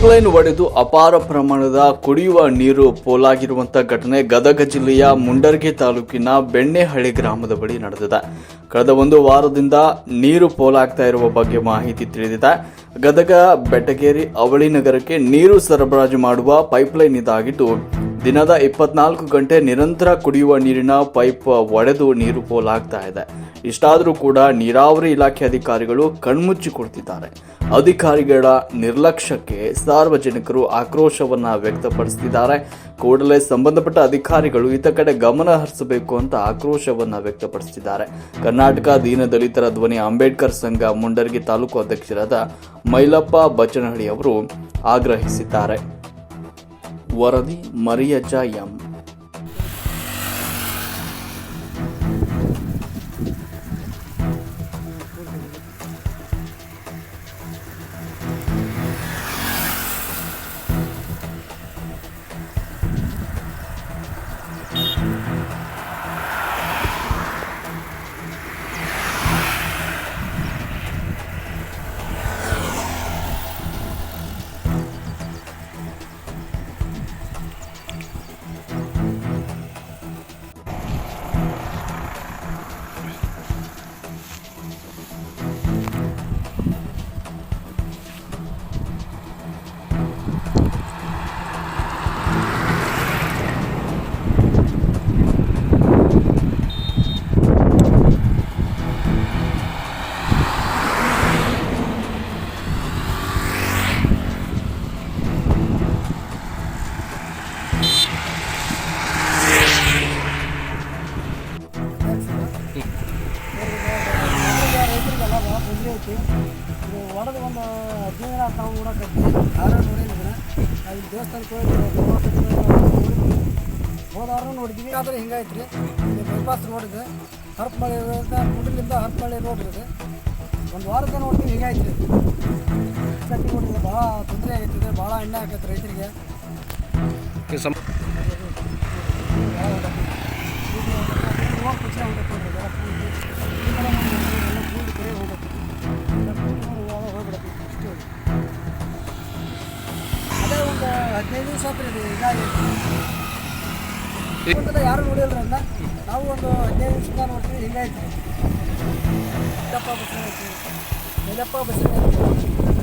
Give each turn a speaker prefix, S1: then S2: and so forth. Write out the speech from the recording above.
S1: Pipeline ಒಡೆದು ಅಪಾರ ಪ್ರಮಾಣದ ಕುಡಿಯುವ ನೀರು ಪೋಲಾಗಿರುವಂತ ಘಟನೆ ಗದಗ ಜಿಲ್ಲೆಯ ಮುಂಡರ್ಗಿ ತಾಲೂಕಿನ ಬೆಣ್ಣೆಹಳ್ಳಿ ಗ್ರಾಮದ ಬಳಿ ನಡೆದಿದೆ. ಕಳೆದ ಒಂದು ವಾರದಿಂದ ನೀರು ಪೋಲಾಗ್ತಾ ಇರುವ ಬಗ್ಗೆ ಮಾಹಿತಿ ತಿಳಿದಿದೆ. ಗದಗ ಬೆಟಗೇರಿ ಅವಳಿ ನಗರಕ್ಕೆ ನೀರು ಸರಬರಾಜು ಮಾಡುವ ಪೈಪ್ಲೈನ್ ಇದಾಗಿದ್ದು ದಿನದ ಇಪ್ಪತ್ನಾಲ್ಕು ಗಂಟೆ ನಿರಂತರ ಕುಡಿಯುವ ನೀರಿನ ಪೈಪ್ ಒಡೆದು ನೀರು ಪೋಲಾಗ್ತಾ ಇದೆ. ಇಷ್ಟಾದರೂ ಕೂಡ ನೀರಾವರಿ ಇಲಾಖೆ ಅಧಿಕಾರಿಗಳು ಕಣ್ಮುಚ್ಚಿ ಕೊಡ್ತಿದ್ದಾರೆ. ಅಧಿಕಾರಿಗಳ ನಿರ್ಲಕ್ಷ್ಯಕ್ಕೆ ಸಾರ್ವಜನಿಕರು ಆಕ್ರೋಶವನ್ನು ವ್ಯಕ್ತಪಡಿಸುತ್ತಿದ್ದಾರೆ ಕೂಡಲೇ ಸಂಬಂಧಪಟ್ಟ ಅಧಿಕಾರಿಗಳು ಇತ ಕಡೆ ಗಮನ ಹರಿಸಬೇಕು ಅಂತ ಆಕ್ರೋಶವನ್ನು ವ್ಯಕ್ತಪಡಿಸುತ್ತಿದ್ದಾರೆ ಕರ್ನಾಟಕ ದೀನದಲಿತರ ಧ್ವನಿ ಅಂಬೇಡ್ಕರ್ ಸಂಘ ಮುಂಡರ್ಗಿ ತಾಲೂಕು ಅಧ್ಯಕ್ಷರಾದ ಮೈಲಪ್ಪ ಬಚ್ಚನಹಳ್ಳಿ ಅವರು ಆಗ್ರಹಿಸಿದ್ದಾರೆ. ವರದಿ ಮರಿಯಜ್ಜ ಎಂ.
S2: ಐತಿ. ಇದು ಒಂದು ಹದಿನೈದು ದಿನ ತಾವು ಕಟ್ಟಿ ಯಾರು ನೋಡಿದ್ರೆ ಅಲ್ಲಿ ದೇವಸ್ಥಾನಕ್ಕೆ ಹೋಗಿ ಹೋದಾರು ನೋಡಿದ್ವಿ. ಆದರೆ ಹಿಂಗಾಯ್ತು ರೀ ಇಲ್ಲಿ ಬೈಪಾಸ್ ನೋಡಿದೆ. ಹರಪಮಳೆ ಕುಂಡಲಿಂದ ಹರಪಮಳೆ ರೋಡ್ ಇದೆ. ಒಂದು ವಾರದ ನೋಡ್ತೀವಿ ಹಿಂಗಾಯ್ತು ರೀ ಕಟ್ಟಿ ನೋಡಿದ್ರೆ ಭಾಳ ತೊಂದರೆ ಆಗೈತಿದೆ ಭಾಳ ಎಣ್ಣೆ ಆಗತ್ತೆ ರೈತರಿಗೆ. ಅದೇ ಹದಿನೈದು ದಿವಸ ಆತ್ರಿ ಇದು ಯಾರು ನೋಡಿಲ್ರಿ ನಾವು ಒಂದು ಹದಿನೈದು ದಿವಸದಿಂದ ನೋಡ್ತೀವಿ ಹಿಂಗಾಯ್ತು ಯಲ್ಲಪ್ಪ ಬಸವಣ್ಣ ಬಸ್ಸಿನ